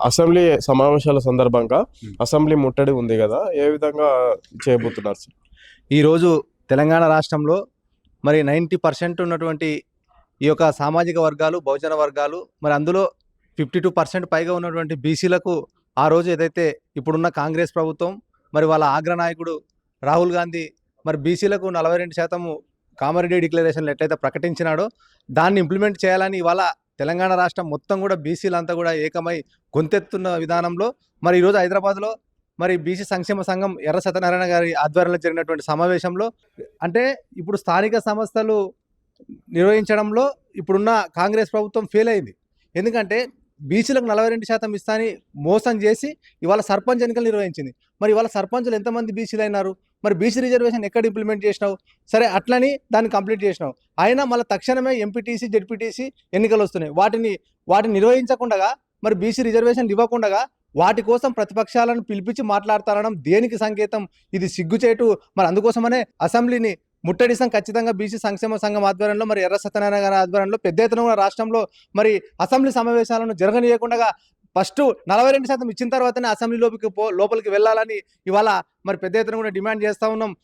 Assembly సమావేశాల సందర్భంగా. Assembly ముట్టడి ఉంది కదా ఏ విధంగా చేయబోతున్నారు సార్ ఈరోజు తెలంగాణ రాష్ట్రంలో మరి నైంటీ పర్సెంట్ ఉన్నటువంటి ఈ యొక్క సామాజిక వర్గాలు బహుజన వర్గాలు మరి అందులో ఫిఫ్టీ టూ పర్సెంట్ పైగా ఉన్నటువంటి బీసీలకు ఆ రోజు ఏదైతే ఇప్పుడున్న కాంగ్రెస్ ప్రభుత్వం మరి వాళ్ళ ఆగ్ర నాయకుడు రాహుల్ గాంధీ మరి బీసీలకు నలభై రెండు శాతము కామారెడ్డి డిక్లరేషన్లు ఎట్లయితే ప్రకటించినాడో దాన్ని ఇంప్లిమెంట్ చేయాలని ఇవాళ తెలంగాణ రాష్ట్రం మొత్తం కూడా బీసీలంతా కూడా ఏకమై గొంతెత్తున్న విధానంలో మరి ఈరోజు హైదరాబాద్లో మరి బీసీ సంక్షేమ సంఘం ఎర్ర సత్యనారాయణ గారి ఆధ్వర్యంలో జరిగినటువంటి సమావేశంలో అంటే ఇప్పుడు స్థానిక సంస్థలు నిర్వహించడంలో ఇప్పుడున్న కాంగ్రెస్ ప్రభుత్వం ఫెయిల్ అయింది. ఎందుకంటే బీసీలకు నలభై రెండు శాతం ఇస్తాని మోసం చేసి ఇవాళ సర్పంచ్ ఎన్నికలు నిర్వహించింది. మరి ఇవాళ సర్పంచులు ఎంతమంది బీసీలు అయినారు మరి బీసీ రిజర్వేషన్ ఎక్కడ ఇంప్లిమెంట్ చేసినావు? సరే అట్లని దాన్ని కంప్లీట్ చేసినావు. అయినా మళ్ళీ తక్షణమే ఎంపీటీసీ జెడ్పీటీసీ ఎన్నికలు వస్తున్నాయి. వాటిని వాటిని నిర్వహించకుండా మరి బీసీ రిజర్వేషన్లు ఇవ్వకుండా వాటి కోసం ప్రతిపక్షాలను పిలిపించి మాట్లాడతారనడం దేనికి సంకేతం? ఇది సిగ్గుచేటు. మరి అందుకోసమనే అసెంబ్లీని ముట్టడిసం ఖచ్చితంగా బీసీ సంక్షేమ సంఘం ఆధ్వర్యంలో మరి ఎర్ర సత్యనారాయణ గారి ఆధ్వర్యంలో పెద్ద ఎత్తున రాష్ట్రంలో మరి అసెంబ్లీ సమావేశాలను జరగనీయకుండా ఫస్ట్ నలభై రెండు శాతం ఇచ్చిన తర్వాతనే అసెంబ్లీ లోపలికి పో లోపలికి వెళ్ళాలని ఇవాళ మరి పెద్ద ఎత్తున కూడా డిమాండ్ చేస్తా ఉన్నాం.